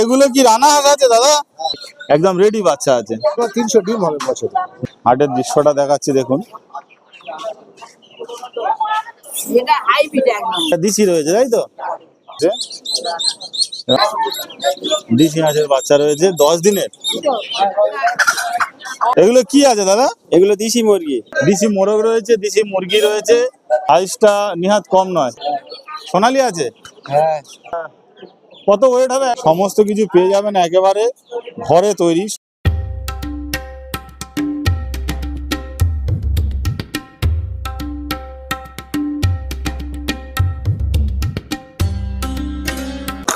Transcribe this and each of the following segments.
এগুলো কি রানা হাঁস আছে দাদা? একদম রেডি বাচ্চা আছে। তিনশো ডিম হবে বছরে। হাটের দৃশ্যটা দেখাচ্ছি দেখুন। দিশি রয়েছে তাই তো? দিশি হাঁসের বাচ্চা রয়েছে দশ দিনের। এগুলো কি আছে দাদা? এগুলো দিশি মুরগি। দিশি মোরগ রয়েছে দিশি মুরগি রয়েছে। সাইজটা নিহাত কম নয়। সোনালি আছে? হ্যাঁ। কত ওয়েট হবে? সমস্ত কিছু পেয়ে যাবেন একেবারে ঘরে তৈরি।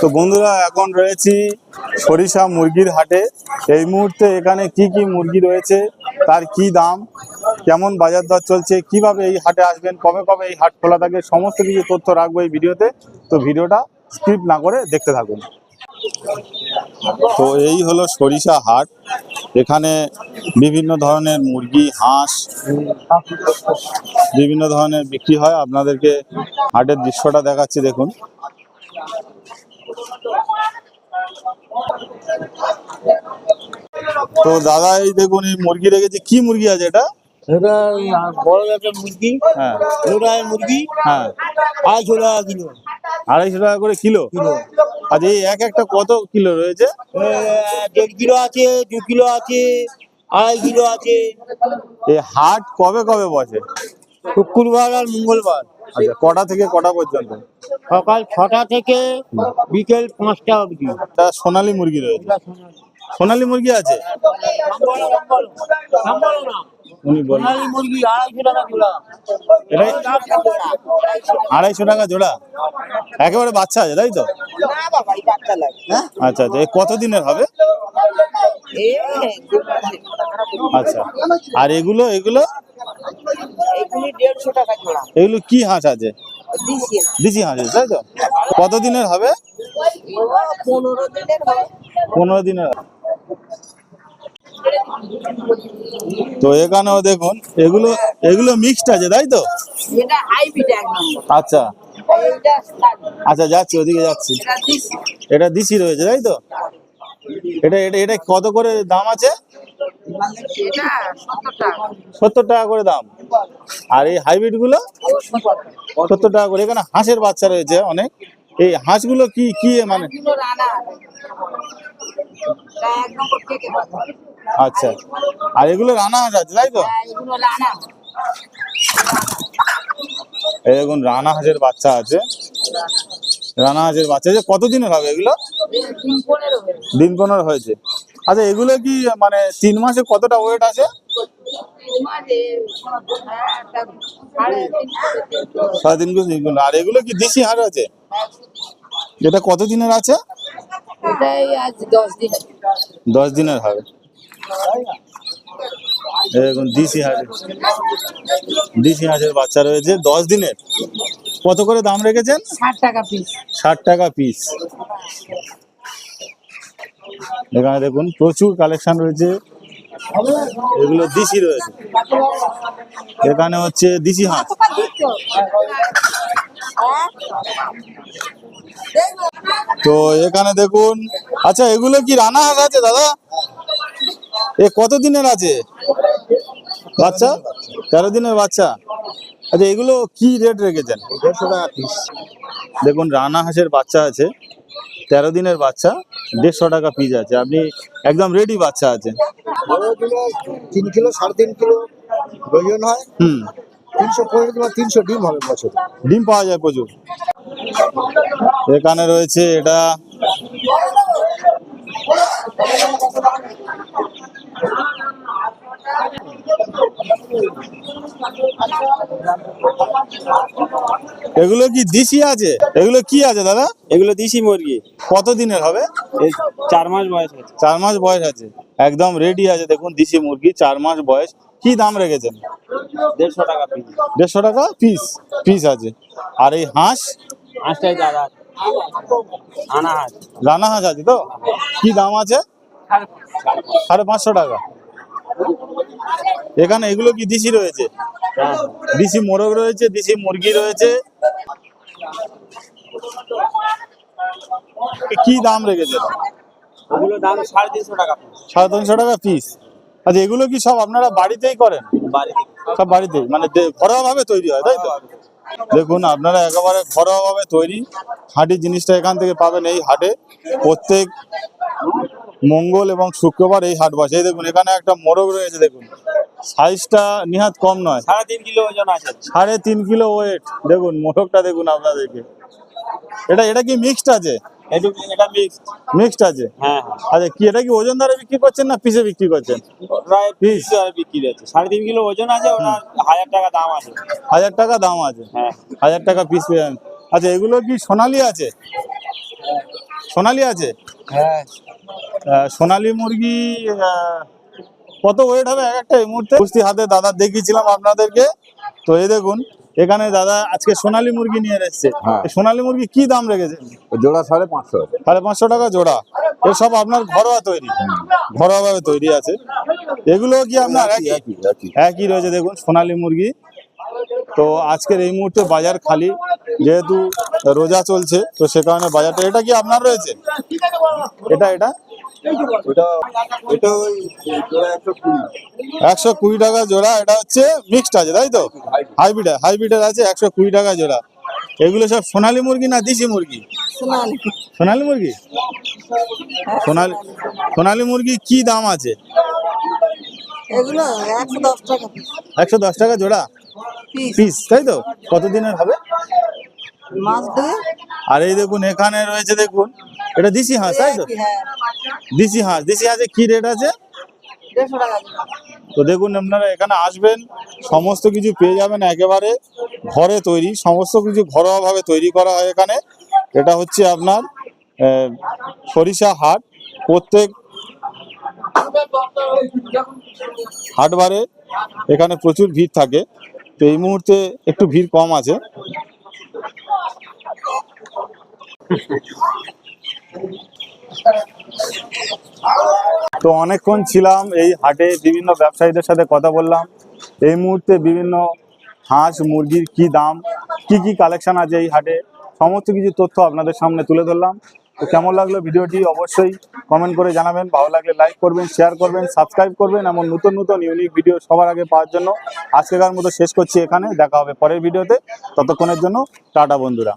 তো বন্ধুরা এখন রয়েছি সরিষা মুরগির হাটে। এই মুহূর্তে এখানে কি কি মুরগি রয়েছে তার কি দাম? কেমন বাজার দর চলছে, কীভাবে এই হাটে আসবেন, কবে কবে এই হাট খোলা থাকে সমস্ত কিছু তথ্য রাখব এই ভিডিওতে। তো ভিডিওটা স্কিপ না করে দেখতে থাকুন। তো এই হলো সরিষা হাট। এখানে বিভিন্ন ধরনের মুরগি, হাঁস, বিভিন্ন ধরনের বিক্রি হয়। আপনাদেরকে হাটের দৃশ্যটা দেখাচ্ছি, দেখুন। তো দাদা, এই দেখুন, এই মুরগি রেখেছে। কি মুরগি আছে এটা? এটা বড় একটা মুরগি হ্যাঁ। মুরগি হ্যাঁ। আড়াইশো টাকা কিলো। আড়াইশো টাকা করে কিলো? কিলো। আচ্ছা এই এক একটা কত কিলো রয়েছে? দেড় কিলো আছে দু কিলো আছে আড়াই কিলো আছে। এই হাট কবে কবে বসে? শুক্রবার আর মঙ্গলবার। আচ্ছা কটা থেকে কটা পর্যন্ত? সকাল ছটা থেকে বিকেল পাঁচটা অবধি। একটা সোনালী মুরগি রয়েছে। সোনালী। মুরগি আছে? উনি বলেন। আড়াইশো টাকা জোড়া। একেবারে বাচ্চা আছে তাই তো? না বাবা এই বাচ্চা লাগে। আচ্ছা আচ্ছা এ কত দিনের হবে আচ্ছা আর এগুলো এগুলো? এগুলো কি হাঁস আছে? দিছি দিশি হাঁস আছে তাই তো? কত দিনের হবে? পনেরো দিনের পনেরো দিনের হবে। তো এখানেও দেখুন এগুলো এগুলো মিক্সড আছে তাই তো? আচ্ছা। আচ্ছা যাচ্ছি ওদিকে যাচ্ছি। এটা দিশি রয়েছে তাই তো? এটা এটা এটা কত করে দাম আছে? সত্তর টাকা। সত্তর টাকা করে দাম। আর এই হাইব্রিডগুলো? সত্তর টাকা করে। এখানে হাঁসের বাচ্চা রয়েছে অনেক। এই হাঁসগুলো কি কি মানে? আচ্ছা। আর এগুলো রানা হাঁস আছে তাই তো? এগুলো রানা হাঁসের বাচ্চা আছে। রানা হাঁসের বাচ্চা আছে কত দিনের হবে এগুলো। দিন পনেরো হয়েছে। আচ্ছা এগুলো কি মানে তিন মাসে কতটা ওয়েট আছে? সাড়ে তিন আর এগুলো কি দেশি হাঁস আছে? এটা কত দিনের আছে? এটাই আজ দশ দিন দশ দিনের হবে। এই দেখুন দেশি হাঁস দেশি হাঁসের বাচ্চা রয়েছে দশ দিনের। কত করে দাম রেখেছেন? ষাট টাকা পিস ষাট টাকা পিস এখানে দেখুন প্রচুর কালেকশন রয়েছে। এগুলো দিশি রয়েছে। এখানে হচ্ছে দিশি হাঁস। তো এখানে দেখুন আচ্ছা এগুলো কি রানা হাঁস আছে দাদা? এ কত দিনের আছে? বাচ্চা? তেরো দিনের বাচ্চা। আচ্ছা এগুলো কি রেট রেখেছেন? দেড়শো টাকা পিস দেখুন রানা হাঁসের বাচ্চা আছে তেরো দিনের বাচ্চা দেড়শো টাকা পিস আছে। আপনি একদম রেডি বাচ্চা আছে তিন কিলো সাড়ে তিন কিলো ওজন হয়। হুম। তিনশো কিলো তিনশো ডিম হবে বছরে। ডিম পাওয়া যায় প্রচুর। এখানে রয়েছে এটা এগুলো কি দিশি আছে? এগুলো কি আছে দাদা? এগুলো দিশি মুরগি। কত দিনের হবে? এই চার মাস বয়স আছে চার মাস বয়স আছে। একদম রেডি আছে। দেখুন দিশি মুরগি চার মাস বয়স। কি দাম রেখেছেন? দেড়শো টাকা পিস পিস আছে। আর এই হাঁস? হাঁসটাই দাদা রানা হাঁস আছে তো? কি দাম আছে? সাড়ে পাঁচশো টাকা। এখানে এগুলো কি দিশি রয়েছে? হ্যাঁ। দিশি মোরগ রয়েছে দিশি মুরগি রয়েছে। কি দাম রেখেছে? ওগুলো দাম সাড়ে তিনশো টাকা পিস সাড়ে তিনশো টাকা পিস আচ্ছা এগুলো কি সব আপনারা বাড়িতেই করেন? বাড়ি থেকে সব বাড়িতে মানে ঘরোয়া ভাবে তৈরি হয় তাই তো? দেখুন আপনারা একেবারে ঘরোয়া ভাবে তৈরি হাঁটি জিনিসটা এখান থেকে পাবেন এই হাটে। প্রত্যেক মঙ্গল এবং শুক্রবার এই হাট বসে। এই দেখুন এখানে একটা মোরগ রয়েছে দেখুন। সাইজটা নিহাত কম নয়। সাড়ে তিন কিলো ওজন আছে। সাড়ে তিন কিলো ওয়েট। দেখুন মোরগটা দেখুন আপনাদেরকে। এটা এটা কি মিক্সড আছে? এটা মিক্সড মিক্সড আছে? হ্যাঁ হ্যাঁ। আচ্ছা কি এটা কি ওজন বিক্রি করছেন না পিসে বিক্রি করছেন? প্রায় পিস বিক্রি হচ্ছে। সাড়ে তিন কিলো ওজন আছে ওটা হাজার টাকা দাম আছে। হাজার টাকা দাম আছে? হ্যাঁ। হাজার টাকা পিস আচ্ছা এগুলো কি সোনালি আছে? সোনালি আছে? হ্যাঁ। সোনালি মুরগি কত ওয়েট হবে এক একটা এই মুহূর্তে? কুস্তি হাতে দাদা দেখিয়েছিলাম আপনাদেরকে। তো এই দেখুন এখানে দাদা আজকে সোনালি মুরগি নিয়ে এসেছে। হ্যাঁ। সোনালি মুরগি কি দাম রেখেছে? জোড়া সাড়ে পাঁচশো। সাড়ে পাঁচশো টাকা জোড়া। এর সব আপনার ঘরোয়া তৈরি। ঘরোয়া ভাবে তৈরি আছে। এগুলো কি আপনার একই রয়েছে দেখুন সোনালী মুরগি। তো আজকের এই মুহূর্তে বাজার খালি। যেহেতু রোজা চলছে তো সে কারণে বাজারটা এটা কি আপনার রয়েছে? এটা এটা? একশো কুড়ি। টাকা জোড়া এটা হচ্ছে মিক্সড আছে তাই তো? হাইব্রিড হাইব্রিডের আছে একশো কুড়ি টাকা জোড়া। এগুলো সব সোনালী মুরগি না দেশি মুরগি? সোনালী। মুরগি? সোনালী সোনালী মুরগি কি দাম আছে? এগুলো একশো দশ টাকা জোড়া? পিস পিস তাই তো? কতদিনের হবে? আর এই দেখুন এখানে রয়েছে দেখুন এটা দেশি হাঁস তাই তো? হ্যাঁ। দেশি হাঁস, দেশি হাঁসে কি রেট আছে? তো দেখুন আপনারা এখানে আসবেন, সমস্ত কিছু পেয়ে যাবেন একেবারে ঘরে তৈরি, সমস্ত কিছু ঘরোয়াভাবে তৈরি করা হয় এখানে। এটা হচ্ছে আপনার সরিষা হাট। প্রত্যেক হাটবারে এখানে প্রচুর ভিড় থাকে। তো এই মুহূর্তে একটু ভিড় কম আছে। তো অনেকক্ষণ ছিলাম এই হাটে, বিভিন্ন ব্যবসায়ীদের সাথে কথা বললাম। এই মুহূর্তে বিভিন্ন হাঁস, মুরগির কি দাম, কি কি কালেকশন আছে এই হাটে, সমস্ত কিছু তথ্য আপনাদের সামনে তুলে ধরলাম। তো কেমন লাগল ভিডিওটি অবশ্যই কমেন্ট করে জানাবেন। ভালো লাগলে লাইক করবেন শেয়ার করবেন সাবস্ক্রাইব করবেন, এমন নতুন নতুন ইউনিক ভিডিও সবার আগে পাওয়ার জন্য। আজকেকার মতো শেষ করছি এখানে, দেখা হবে পরের ভিডিওতে ততক্ষণের জন্য টাটা বন্ধুরা।